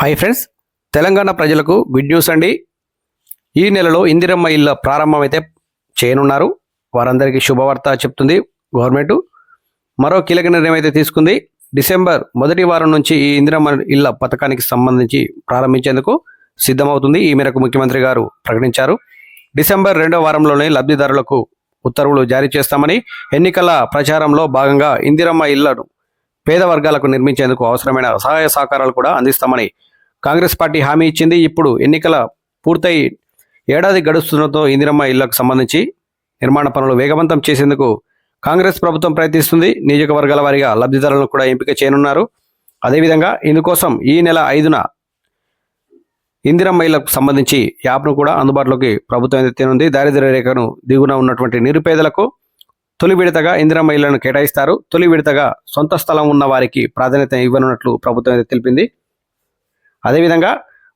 Hi friends Telangana ప్రజలకు good news అండి. ఈ నెలలో ఇందిరమ్మ ఇళ్ళ ప్రారంభమైతే చేయనున్నారు. వారందరికీ శుభవార్త చెప్తుంది గవర్నమెంట్. మరో కీలక నిర్ణయం అయితే తీసుకుంది. డిసెంబర్ మొదటి వారం నుంచి ఈ ఇందిరమ్మ ఇళ్ళ పథకానికి సంబంధించి ప్రారంభించేందుకు సిద్ధమవుతుంది. ఈ మేరకు ముఖ్యమంత్రి గారు ప్రకటించారు. డిసెంబర్ రెండో వారంలోనే లబ్ధిదారులకు ఉత్తర్వులు జారీ చేస్తామని ఎన్నికల ప్రచారంలో భాగంగా ఇందిరమ్మ ఇళ్ళను పేద వర్గాలకు నిర్మించేందుకు అవసరమైన సహాయ సహకారాలు కూడా అందిస్తామని కాంగ్రెస్ పార్టీ హామీ ఇచ్చింది. ఇప్పుడు ఎన్నికల పూర్తయి ఏడాది గడుస్తుండటంతో ఇందిరమ్మ ఇళ్ళకు సంబంధించి నిర్మాణ పనులు వేగవంతం చేసేందుకు కాంగ్రెస్ ప్రభుత్వం ప్రయత్నిస్తుంది. నియోజకవర్గాల వారీగా లబ్ధిదారులను కూడా ఎంపిక చేయనున్నారు. అదేవిధంగా ఇందుకోసం ఈ నెల ఐదున ఇందిరమ్మ ఇళ్ళకు సంబంధించి యాప్ను కూడా అందుబాటులోకి ప్రభుత్వం ఎత్తేనుంది దారిద్ర్య రేఖను దిగున ఉన్నటువంటి నిరుపేదలకు తొలి విడతగా ఇందిరమ్మ ఇళ్ళను కేటాయిస్తారు. తొలి విడతగా సొంత స్థలం ఉన్న వారికి ప్రాధాన్యత ఇవ్వనున్నట్లు ప్రభుత్వం అయితే తెలిపింది. అదేవిధంగా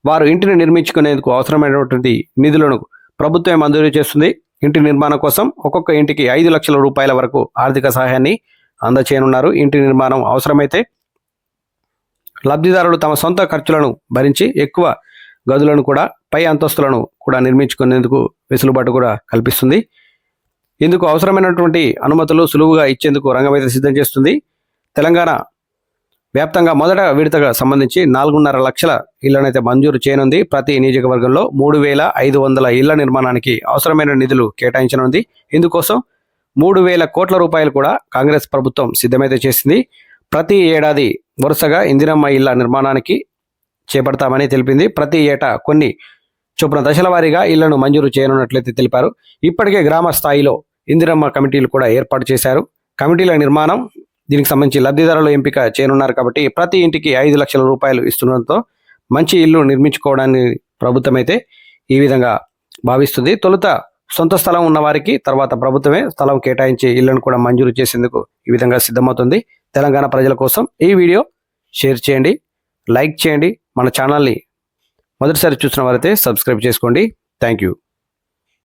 వారు ఇంటిని నిర్మించుకునేందుకు అవసరమైనటువంటి నిధులను ప్రభుత్వం మంజూరు చేస్తుంది. ఇంటి నిర్మాణం కోసం ఒక్కొక్క ఇంటికి ఐదు లక్షల రూపాయల వరకు ఆర్థిక సహాయాన్ని అందచేయనున్నారు. ఇంటి నిర్మాణం అవసరమైతే లబ్ధిదారులు తమ సొంత ఖర్చులను భరించి ఎక్కువ గదులను కూడా పై అంతస్తులను కూడా నిర్మించుకునేందుకు వెసులుబాటు కూడా కల్పిస్తుంది. ఇందుకు అవసరమైనటువంటి అనుమతులు సులువుగా ఇచ్చేందుకు రంగమైతే సిద్ధం చేస్తుంది. తెలంగాణ వ్యాప్తంగా మొదట విడతగా సంబంధించి నాలుగున్నర లక్షల ఇళ్ళనైతే మంజూరు చేయనుంది. ప్రతి నియోజకవర్గంలో మూడు వేల ఐదు వందల ఇళ్ళ నిర్మాణానికి అవసరమైన నిధులు కేటాయించనుంది. ఇందుకోసం మూడు వేల కోట్ల రూపాయలు కూడా కాంగ్రెస్ ప్రభుత్వం సిద్ధమైతే చేసింది. ప్రతి ఏడాది వరుసగా ఇందిరమ్మ ఇళ్ళ నిర్మాణానికి చేపడతామని తెలిపింది. ప్రతి ఏటా కొన్ని చొప్పున దశల వారీగా ఇళ్ళను మంజూరు చేయనున్నట్లయితే తెలిపారు. ఇప్పటికే గ్రామ స్థాయిలో ఇందిరమ్మ కమిటీలు కూడా ఏర్పాటు చేశారు. కమిటీల నిర్మాణం దీనికి సంబంధించి లబ్ధిదారుల ఎంపిక చేయనున్నారు కాబట్టి ప్రతి ఇంటికి ఐదు లక్షల రూపాయలు ఇస్తుండటంతో మంచి ఇల్లు నిర్మించుకోవడాన్ని ప్రభుత్వం అయితే ఈ విధంగా భావిస్తుంది. తొలుత సొంత స్థలం ఉన్న వారికి తర్వాత ప్రభుత్వమే స్థలం కేటాయించి ఇళ్ళను కూడా మంజూరు చేసేందుకు ఈ విధంగా సిద్ధమవుతుంది. తెలంగాణ ప్రజల కోసం ఈ వీడియో షేర్ చేయండి లైక్ చేయండి. మన ఛానల్ని మొదటిసారి చూసిన వారైతే సబ్స్క్రైబ్ చేసుకోండి. Thank you.